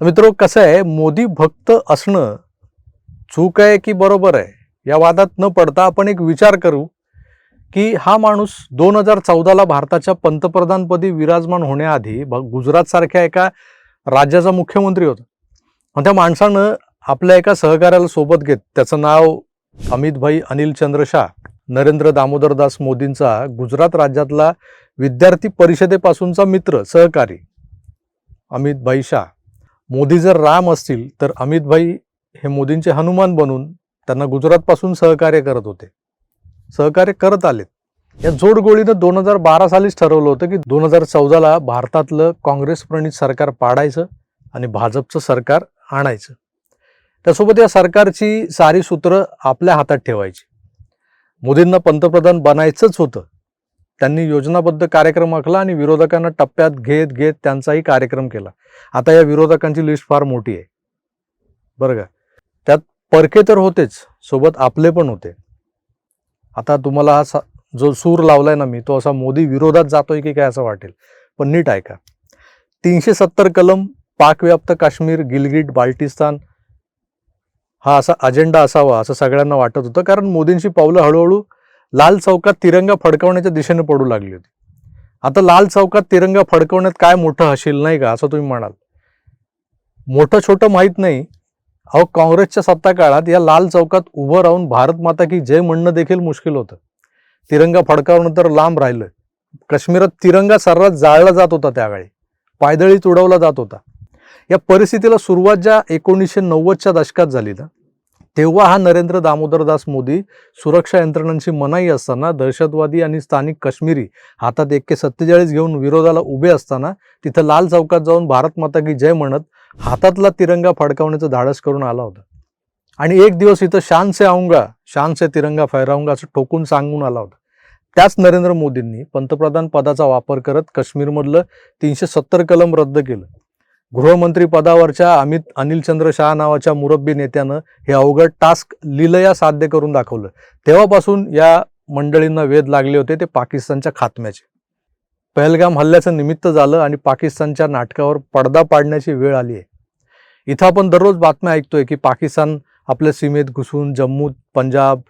मित्र कसं आहे मोदी भक्त असणं चूक आहे की बरोबर आहे या वादात न पडता आपण एक विचार करू की हा माणूस दोन हजार चौदाला भारताच्या पंतप्रधानपदी विराजमान होण्याआधी भ गुजरातसारख्या एका राज्याचा मुख्यमंत्री होता. आणि त्या माणसानं आपल्या एका सहकार्याला सोबत घेत त्याचं नाव अमितभाई अनिल चंद्र शाह नरेंद्र दामोदरदास मोदींचा गुजरात राज्यातला विद्यार्थी परिषदेपासूनचा मित्र सहकारी अमितभाई शाह. मोदी जर राम असतील तर अमितभाई हे मोदींचे हनुमान बनून त्यांना गुजरातपासून सहकार्य करत होते. सहकार्य करत आलेत. या जोडगोळीनं दोन हजार बारा सालीच ठरवलं होतं की दोन हजार चौदाला भारतातलं काँग्रेस प्रणित सरकार पाडायचं आणि भाजपचं सरकार आणायचं. त्यासोबत या सरकारची सारी सूत्र आपल्या हातात ठेवायची. मोदींना पंतप्रधान बनायचंच होतं. त्यांनी योजनाबद्ध कार्यक्रम आखला आणि विरोधकांना टप्प्यात घेत घेत त्यांचाही कार्यक्रम केला. आता या विरोधकांची लिस्ट फार मोठी आहे. बरं का? त्यात परके तर होतेच सोबत आपले पण होते. आता तुम्हाला हा सा- जो सूर लावलाय ना मी तो असा मोदी विरोधात जातोय की काय असं वाटेल? पण नीट ऐका. तीनशे सत्तर कलम पाकव्याप्त काश्मीर गिलगिट बाल्टिस्तान हा असा अजेंडा असावा असं सगळ्यांना वाटत होतं. कारण मोदींची पावलं हळूहळू लाल चौकात तिरंगा फडकवण्याच्या दिशेने पडू लागली होती. आता लाल चौकात तिरंगा फडकवण्यात काय मोठं हशील नाही का असं तुम्ही म्हणाल. मोठं छोटं माहीत नाही. अहो काँग्रेसच्या सत्ता काळात या लाल चौकात उभं राहून भारत माता की जय म्हणणं देखील मुश्किल होतं. तिरंगा फडकावणं तर लांब राहिलं. काश्मीरात तिरंगा सर्रास जाळला जात होता त्यावेळी. पायदळी उडवला जात होता. या परिस्थितीला सुरुवात ज्या एकोणीसशे नव्वदच्या दशकात झाली ना तेव्हा हा नरेंद्र दामोदरदास मोदी सुरक्षा यंत्रणांची मनाई असताना दहशतवादी आणि स्थानिक काश्मीरी हातात एके सत्तेचाळीस घेऊन विरोधाला उभे असताना तिथं लाल चौकात जाऊन भारत माता की जय म्हणत हातातला तिरंगा फडकावण्याचं धाडस करून आला होता. आणि एक दिवस इथं शान से आऊंगा शान से तिरंगा फहराऊंगा असं ठोकून सांगून आला होता. त्याच नरेंद्र मोदींनी पंतप्रधान पदाचा वापर करत काश्मीरमधलं तीनशे सत्तर कलम रद्द केलं. गृहमंत्री पदावरच्या अमित अनिलचंद्र शहा नावाच्या मुरब्बी नेत्यानं हे अवघड टास्क लिलया साध्य करून दाखवलं. तेव्हापासून या मंडळींना वेध लागले होते ते पाकिस्तानच्या खात्म्याचे. पहलगाम हल्ल्याचं निमित्त झालं आणि पाकिस्तानच्या नाटकावर पडदा पाडण्याची वेळ आली आहे. इथं आपण दररोज बातम्या ऐकतोय की पाकिस्तान आपल्या सीमेत घुसून जम्मू पंजाब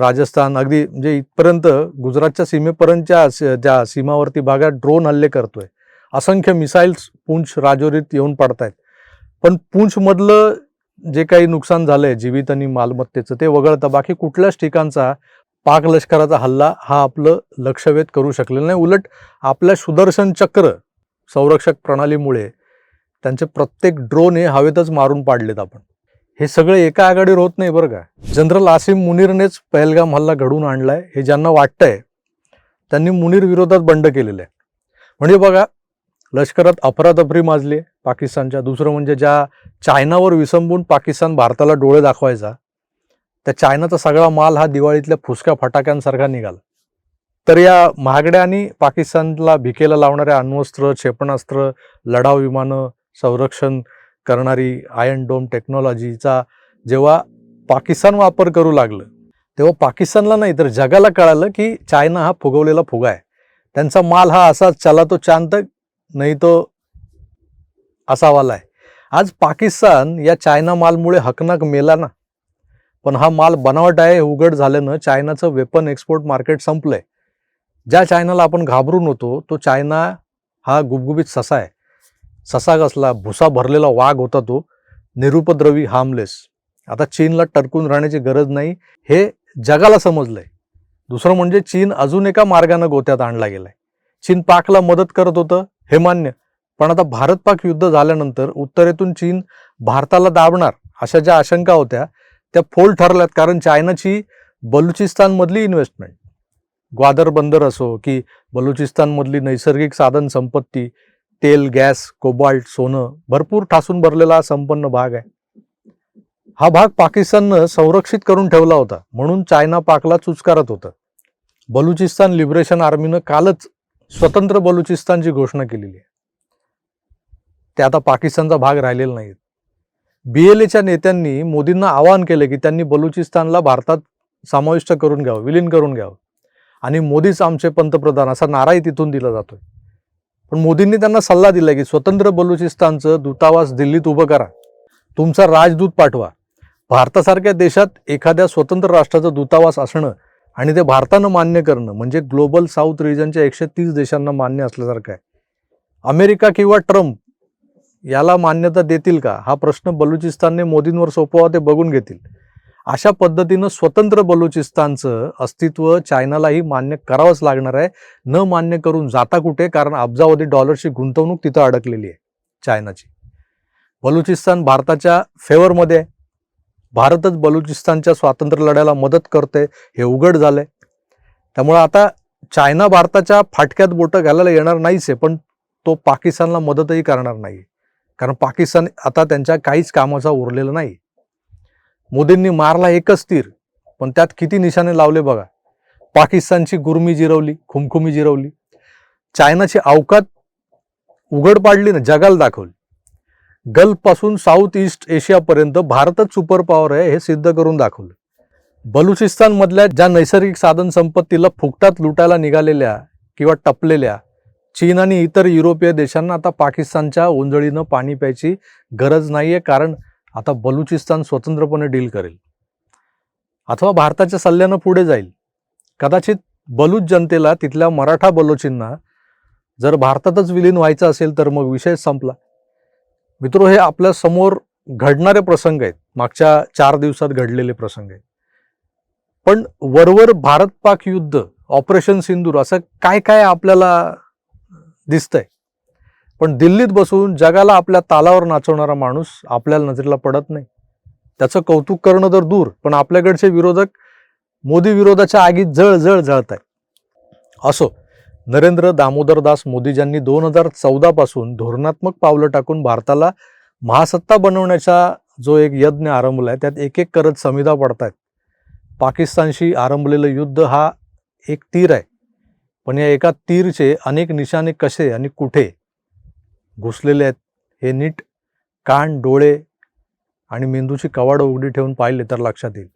राजस्थान अगदी म्हणजे इथपर्यंत गुजरातच्या सीमेपर्यंतच्या ज्या सीमावर्ती भागात ड्रोन हल्ले करतोय. असंख्य मिसाईल्स पूंछ राजौरीत येऊन पडतायत. पण पूंछमधलं जे काही नुकसान झालंय जीवित आणि मालमत्तेचं ते वगळता बाकी कुठल्याच ठिकाणचा पाक लष्कराचा हल्ला हा आपलं लक्षवेध करू शकलेला नाही. उलट आपल्या सुदर्शन चक्र संरक्षक प्रणालीमुळे त्यांचे प्रत्येक ड्रोन हे हवेतच मारून पाडलेत आपण. हे सगळे एका आघाडीवर होत नाही बरं का? जनरल आसिम मुनीरनेच पहलगाम हल्ला घडवून आणलाय हे ज्यांना वाटतंय त्यांनी मुनीर विरोधात बंड केलेलं आहे म्हणजे बघा लष्करात अफरातफरी माजली पाकिस्तानच्या दुसरं म्हणजे ज्या चायनावर विसंबून पाकिस्तान भारताला डोळे दाखवायचा त्या चायनाचा सगळा माल हा दिवाळीतल्या फुसक्या फटाक्यांसारखा निघाला. तर या महागड्या आणि पाकिस्तानला भिकेला लावणाऱ्या अण्वस्त्र क्षेपणास्त्र लढाऊ विमानं संरक्षण करणारी आयन डोम टेक्नॉलॉजीचा जेव्हा पाकिस्तान वापर करू लागलं तेव्हा पाकिस्तानला नाही तर जगाला कळालं की चायना हा फुगवलेला फुगा आहे. त्यांचा माल हा असा चला तो चांद तक नाही तो असावाला आहे आज पाकिस्तान या चायना मालमुळे हकनाक मेला ना. पण हा माल बनावट आहे उघड झाल्यानं चायनाचं वेपन एक्सपोर्ट मार्केट संपलंय. ज्या चायनाला आपण घाबरून होतो तो चायना हा गुबगुबीत ससा आहे. ससा कसला भुसा भरलेला वाघ होता तो. निरुपद्रवी हार्मलेस आता चीनला टरकून राहण्याची गरज नाही हे जगाला समजलंय. दुसरं म्हणजे चीन अजून एका मार्गानं गोत्यात आणला गेलाय. चीन पाकला मदत करत होतं हे मान्य. पण आता भारत पाक युद्ध झाल्यानंतर उत्तरेतून चीन भारताला दाबणार अशा ज्या आशंका होत्या त्या फोल ठरल्यात कारण चायनाची बलुचिस्तानमधली इन्व्हेस्टमेंट ग्वादर बंदर असो की बलुचिस्तानमधली नैसर्गिक साधन संपत्ती तेल गॅस कोबाल्ट सोनं भरपूर ठासून भरलेला हा संपन्न भाग आहे. हा भाग पाकिस्ताननं संरक्षित करून ठेवला होता म्हणून चायना पाकला चुचकारत होतं. बलुचिस्तान लिबरेशन आर्मीनं कालच स्वतंत्र बलुचिस्तानची घोषणा केलेली आहे. ते आता पाकिस्तानचा भाग राहिलेला नाहीत बी एल एच्या नेत्यांनी मोदींना आवाहन केलं की त्यांनी बलुचिस्तानला भारतात समाविष्ट करून घ्यावं विलीन करून घ्यावं. आणि मोदीच आमचे पंतप्रधान असा नाराही तिथून दिला जातोय. पण मोदींनी त्यांना सल्ला दिला की स्वतंत्र बलुचिस्तानचं दूतावास दिल्लीत उभं करा. तुमचा राजदूत पाठवा. भारतासारख्या देशात एखाद्या स्वतंत्र राष्ट्राचं दूतावास असणं आणि ते भारतानं मान्य करणं म्हणजे ग्लोबल साऊथ रिजनच्या एकशे तीस देशांना मान्य असल्यासारखं आहे. अमेरिका किंवा ट्रम्प याला मान्यता देतील का? हा प्रश्न बलुचिस्तानने मोदींवर सोपवा ते बघून घेतील. अशा पद्धतीनं स्वतंत्र बलुचिस्तानचं अस्तित्व चायनालाही मान्य करावंच लागणार आहे. न मान्य करून जाता कुठे? कारण अब्जावधी डॉलरची गुंतवणूक तिथं अडकलेली आहे चायनाची. बलुचिस्तान भारताच्या फेवरमध्ये आहे. भारतच बलुचिस्तानच्या स्वातंत्र्य लढ्याला मदत करते हे उघड झालंय. त्यामुळं आता चायना भारताच्या फाटक्यात बोटं घालायला येणार नाहीच आहे पण तो पाकिस्तानला मदतही करणार नाही. कारण पाकिस्तान आता त्यांच्या काहीच कामाचा उरलेला नाही. मोदींनी मारला एकच तीर पण त्यात किती निशाणे लावले बघा. पाकिस्तानची गुरमी जिरवली खुमखुमी जिरवली. चायनाची अवकात उघड पाडली ना जगाला दाखवली. गल्फपासून साऊथ ईस्ट एशियापर्यंत भारतच सुपर पॉवर आहे हे सिद्ध करून दाखवलं. बलुचिस्तानमधल्या ज्या नैसर्गिक साधन संपत्तीला फुकटात लुटायला निघालेल्या किंवा टपलेल्या चीन आणि इतर युरोपीय देशांना आता पाकिस्तानच्या ओंजळीनं पाणी प्यायची गरज नाहीये कारण आता बलुचिस्तान स्वतंत्रपणे डील करेल. अथवा भारताच्या सल्ल्यानं पुढे जाईल. कदाचित बलूच जनतेला तिथल्या मराठा बलोचींना जर भारतातच विलीन व्हायचं असेल तर मग विषय संपला. मित्रो हे आपल्यासमोर घडणारे प्रसंग आहेत. मागच्या चार दिवसात घडलेले प्रसंग आहेत. पण वरवर भारत पाक युद्ध ऑपरेशन सिंदूर असं काय काय आपल्याला दिसतंय? पण दिल्लीत बसून जगाला आपल्या तालावर नाचवणारा माणूस आपल्याला नजरेला पडत नाही. त्याचं कौतुक करणं तर दूर पण आपल्याकडचे विरोधक मोदी विरोधाच्या आगीत जळ जळ जळत आहे असो नरेंद्र दामोदरदास मोदीजींनी दोन हजार चौदापासून धोरणात्मक पावलं टाकून भारताला महासत्ता बनवण्याचा जो एक यज्ञ आरंभला आहे त्यात एक एक करत समिधा पडतायत. पाकिस्तानशी आरंभलेलं युद्ध हा एक तीर आहे. पण या एका तीरचे अनेक निशाणे कसे आणि कुठे घुसलेले आहेत हे नीट कान डोळे आणि मेंदूची कवाडं उघडी ठेवून पाहिले तर लक्षात येईल.